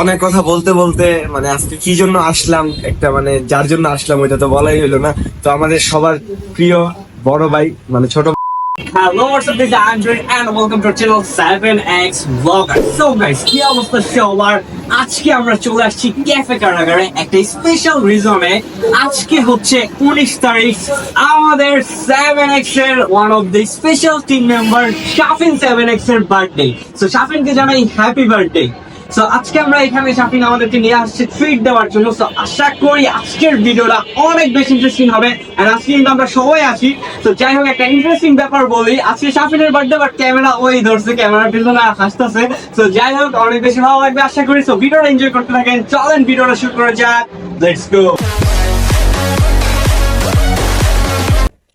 অনেক কথা বলতে বলতে মানে আজকে কি জন্য আসলাম একটা মানে যার জন্য আসলাম ওইটা তো বলাই হলো না। তো আমাদের সবার প্রিয় বড় ভাই মানে ছোট up, this is Andrew and welcome to channel 7x Vlogger. So guys, কি অবস্থা সবার? আজকে আমরা চলে আসছি ক্যাফে কারাগারে একটা স্পেশাল রিজনে আজকে হচ্ছে উনিশ তারিখ আমাদের 7x এর one of the special team member Shafin 7x এর বার্থডে সো শাফিনকে জানাই হ্যাপি বার্থডে সো আজকে আমরা এখানে শাফিন আমাদেরকে নিয়ে আসছে ট্রিট দেওয়ার জন্য। সো আশা করি আজকের ভিডিওটা অনেক বেশি ইন্টারেস্টিং হবে। আর আজকে কিন্তু আমরা সবাই আসি তো যাই হোক, একটা ইন্টারেস্টিং ব্যাপার বলি। আজকে শাফিনের বার্থডে বাট ক্যামেরা ওই ধরছে ক্যামেরার পিছনে হাসতেছে। তো যাই হোক, অনেক বেশি ভালো লাগবে আশা করি। সো ভিডিওটা এনজয় করতে থাকেন। চলেন, ভিডিওটা শুরু করা যাক। লেটস গো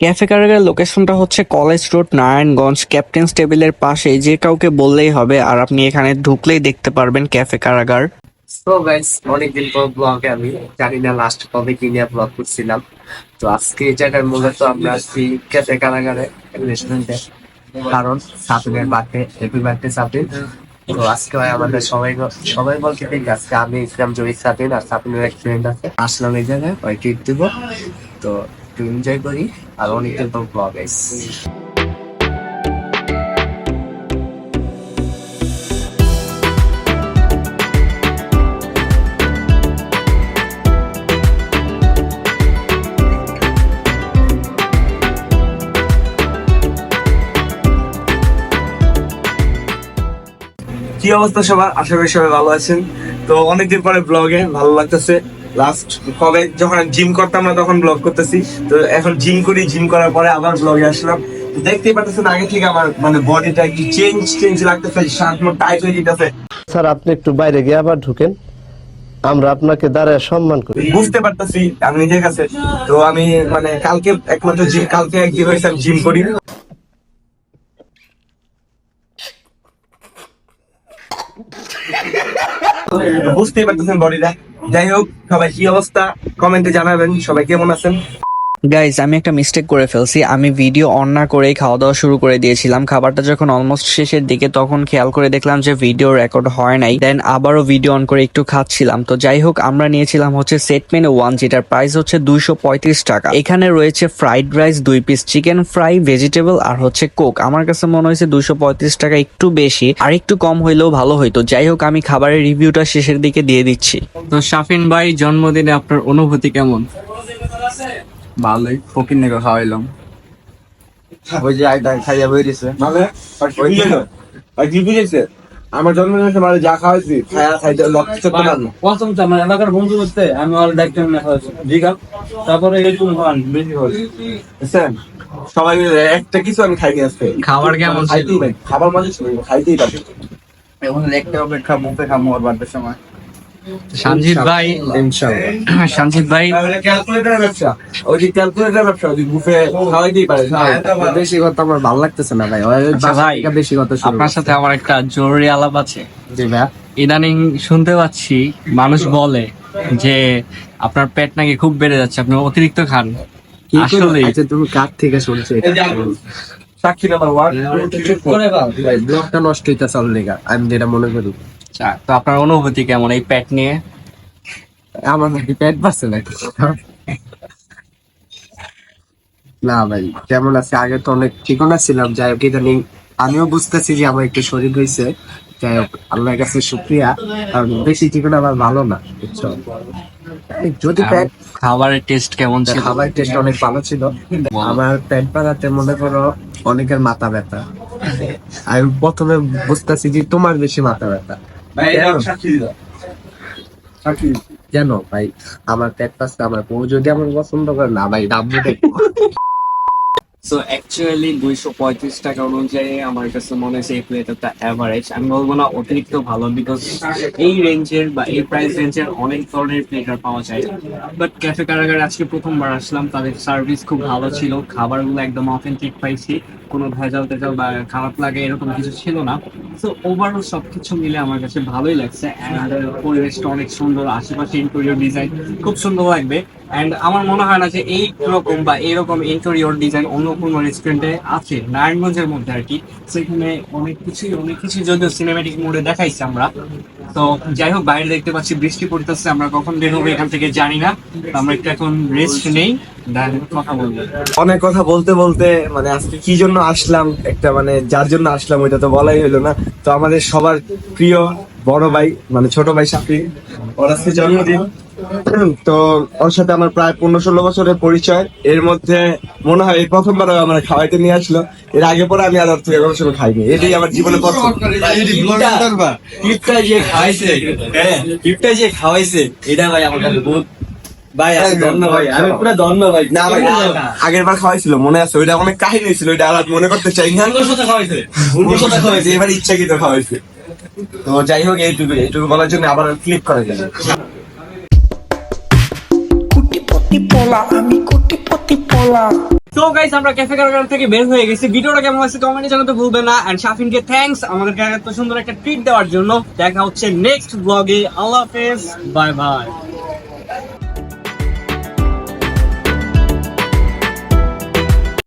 ক্যাফে কারাগার লোকেশনটা হচ্ছে কলেজ রোড, নারায়ণগঞ্জ, ক্যাপ্টেন্স টেবিলের পাশে। যে কাউকে বললেই হবে, আর আপনি এখানে ঢুকলেই দেখতে পারবেন ক্যাফে কারাগার তো গাইস অনেকদিন পর ব্লগে আমি জানি না লাস্ট কবে কি নিয়ে ব্লগ করছিলাম। তো আজকে এই জায়গার মূলত আমরা আসছি ক্যাফে কারাগারে রেস্টুরেন্টে কারণ সাপিনের বার্থডে হ্যাপি বার্থডে সাপিন তো আজকে হয় আমাদের সবাই সবাই বলতে ঠিক আজকে আমি ইসলাম জহির সাপিন আর সাপিনের এক ফ্রেন্ড আছে। আসলাম এই জায়গায়, ওই ট্রিট দিব। তো একটু এনজয় করি, আর অনেকদিন ব্লগ গাইস কি অবস্থা সবার? আশা করি সবাই ভালো আছেন। তো অনেকদিন পরে ব্লগে ভালো লাগতেছে। লাস্ট কবে যখন জিম করতাম না তখন ব্লগ করতেছি। তো এখন জিম করি জিম করার পরে আবার ব্লগে আসলাম। দেখতেই পাচ্ছেন আগে থেকে আমার মানে বডিটা একটু চেঞ্জ চেঞ্জ লাগতেছে শার্ট মোট টাইট হয়ে যেতেছে স্যার আপনি একটু বাইরে গিয়ে আবার ঢুকেন। আমরা আপনাকে দাঁড়ায় সম্মান করি। বুঝতে পারতেছি আমি নিজের কাছে। তো আমি মানে কালকে একমাত্র জিম কালকে একদিন হয়েছে আমি জিম করি। বুঝতেই পারতেছেন বডিটা যাই হোক সবাই কি অবস্থা? কমেন্টে জানাবেন সবাই কেমন আছেন? গাইজ আমি একটা মিস্টেক করে ফেলছি। আমি ভিডিও অন না করেই খাওয়া দাওয়া শুরু করে দিয়েছিলাম। খাবারটা যখন অলমোস্ট শেষের দিকে, তখন খেয়াল করে দেখলাম যে ভিডিও রেকর্ড হয় নাই। দেন আবারও ভিডিও অন করে একটু খাচ্ছিলাম। তো যাই হোক, আমরা নিয়েছিলাম হচ্ছে সেট মেনু ওয়ান যেটার প্রাইস হচ্ছে দুইশো পঁয়ত্রিশ টাকা। এখানে রয়েছে ফ্রাইড রাইস দুই পিস চিকেন ফ্রাই ভেজিটেবল আর হচ্ছে কোক আমার কাছে মনে হয়েছে দুইশো পঁয়ত্রিশ টাকা একটু বেশি, আর একটু কম হইলেও ভালো হইতো। যাই হোক, আমি খাবারের রিভিউটা শেষের দিকে দিয়ে দিচ্ছি। তো শাফিন ভাই, জন্মদিনে আপনার অনুভূতি কেমন? ভালোই ফকির নেগে খাওয়াইলাম। ওই যে আইটা খাইয়া বেরিয়েছে মানে কি বুঝেছে আমার জন্মদিন মানে যা খাওয়াইছি খাইতে লক্ষ্য করতে পারলাম প্রথম তো আমার এলাকার বন্ধু করতে আমি ওর খাওয়াচ্ছি জি কাপ তারপরে এরকম হন বেশি হল বুঝছেন সবাই মিলে একটা কিছু আমি খাইনি আজকে। খাবার কেমন ছিল? খাইতেই পারি খাবার মজা ছিল খাইতেই পারি। এখন একটা অপেক্ষা মুখে খামো ওর বার্থডের সময়। সঞ্জিত ভাই ইনশাআল্লাহ। সঞ্জিত ভাই ক্যালকুলেটরের ব্যবসা। ওই যে ক্যালকুলেটরের ব্যবসা ওই বুফে খাওয়াইতেই পারে বেশি কথা আমার ভালো লাগতেছে না ভাই। আচ্ছা ভাই, বেশি কথা আপনার সাথে আমার একটা জরুরি আলাপ আছে। জি ভাই। ইদানিং শুনতে পাচ্ছি মানুষ বলে যে আপনার পেট নাকি খুব বেড়ে যাচ্ছে আপনি অতিরিক্ত খান। আসলে আচ্ছা তুমি কার থেকে শুনছো? সাক্ষী নাম্বার ওয়ান ভাই ব্লগটা নষ্ট হইতেছে অলরেডি আমি যেটা মনে করি তো আপনার অনুভূতি কেমন এই পেট নিয়ে? আমার নাকি পেট বাড়ছে নাকি? না ভাই কেমন আছে? আগে তো অনেক ঠিকানা ছিলাম যাই হোক ইদানিং আমিও বুঝতেছি যে আমার একটু শরীর হয়েছে। যাই হোক আল্লাহর কাছে শুক্রিয়া। কারণ বেশি ঠিকানা আমার ভালো না বুঝছ? যদি পেট খাবারের টেস্ট কেমন ছিল? খাবার টেস্ট অনেক ভালো ছিল। আমার পেট বাড়াতে মনে করো অনেকের মাথা ব্যথা। আমি প্রথমে বুঝতেছি যে তোমার বেশি মাথা ব্যথা। কেন? ভাই আমার পেট পাচ্ছে আমার বউ যদি আমার পছন্দ করে না ভাই ডাব্বু দেখব। সো অ্যাকচুয়ালি দুইশো পঁয়ত্রিশ টাকা অনুযায়ী আমার কাছে মনে হয়েছে এই প্লেটারটা অ্যাভারেজ আমি বলব না অতিরিক্ত ভালো বিকজ এই রেঞ্জের বা এই প্রাইস রেঞ্জের অনেক ধরনের প্লেটার পাওয়া যায়। বাট ক্যাফে কারাগারে আজকে প্রথমবার আসলাম, তাদের সার্ভিস খুব ভালো ছিল, খাবারগুলো একদম অথেন্টিক পাইছি, কোনো ভেজাল টেজাল বা খারাপ লাগে এরকম কিছু ছিল না। সো ওভারঅল সবকিছু মিলে আমার কাছে ভালোই লাগছে পরিবেশটা অনেক সুন্দর, আশেপাশে ইন্টেরিয়র ডিজাইন খুব সুন্দর লাগবে। অ্যান্ড আমার মনে হয় না যে এই রকম বা এরকম ইন্টেরিয়র ডিজাইন অন্য অন্নপূর্ণা রেস্টুরেন্টে আছে। নারায়ণগঞ্জের মধ্যে আর কি। সেখানে অনেক কিছুই, অনেক কিছু যদিও সিনেমেটিক মোডে দেখাইছি আমরা। তো যাই হোক, বাইরে দেখতে পাচ্ছি, বৃষ্টি পড়তেছে। আমরা কখন বের হব এখান থেকে জানি না। আমরা একটু এখন রেস্ট নেই। অনেক কথা বলতে বলতে মানে আজকে কি জন্য আসলাম? একটা মানে যার জন্য আসলাম ওইটা তো বলাই হলো না। তো আমাদের সবার প্রিয় বড় ভাই মানে ছোট ভাই সাথী, ওর আজকে জন্মদিন। তো ওর সাথে আমার প্রায় পনেরো ষোলো বছরের পরিচয়। এর মধ্যে মনে হয় এই প্রথমবার আমার খাওয়াইতে নিয়ে আসলো। এর আগে পরে আমি আর থেকে কোনো সময় খাইনি। এটাই আমার জীবনে প্রথম। যে খাওয়াইছে হ্যাঁ যে খাওয়াইছে এটা ভাই আমার কাছে বহুত আগের বার খাওয়াইছিল মনে আছে ওইটা অনেক কাহিনী ওইটা আর মনে করতে চাই না। এবার ইচ্ছাকৃত খাওয়াইছে। তো যাই হোক এইটুকু এইটুকু বলার জন্য আবার ক্লিক করা যাবে। পোলা, আমি কোটিপতি পোলা। তো গাইস আমরা ক্যাফে কারাগার থেকে বের হয়ে গেছি। ভিডিওটা কেমন হয়েছে কমেন্টে জানাতে ভুলবেন না। এন্ড শাফিনকে থ্যাঙ্কস আমাদেরকে এত সুন্দর একটা ট্রিট দেওয়ার জন্য। দেখা হচ্ছে নেক্সট ব্লগে আল্লাহ হাফেজ বাই বাই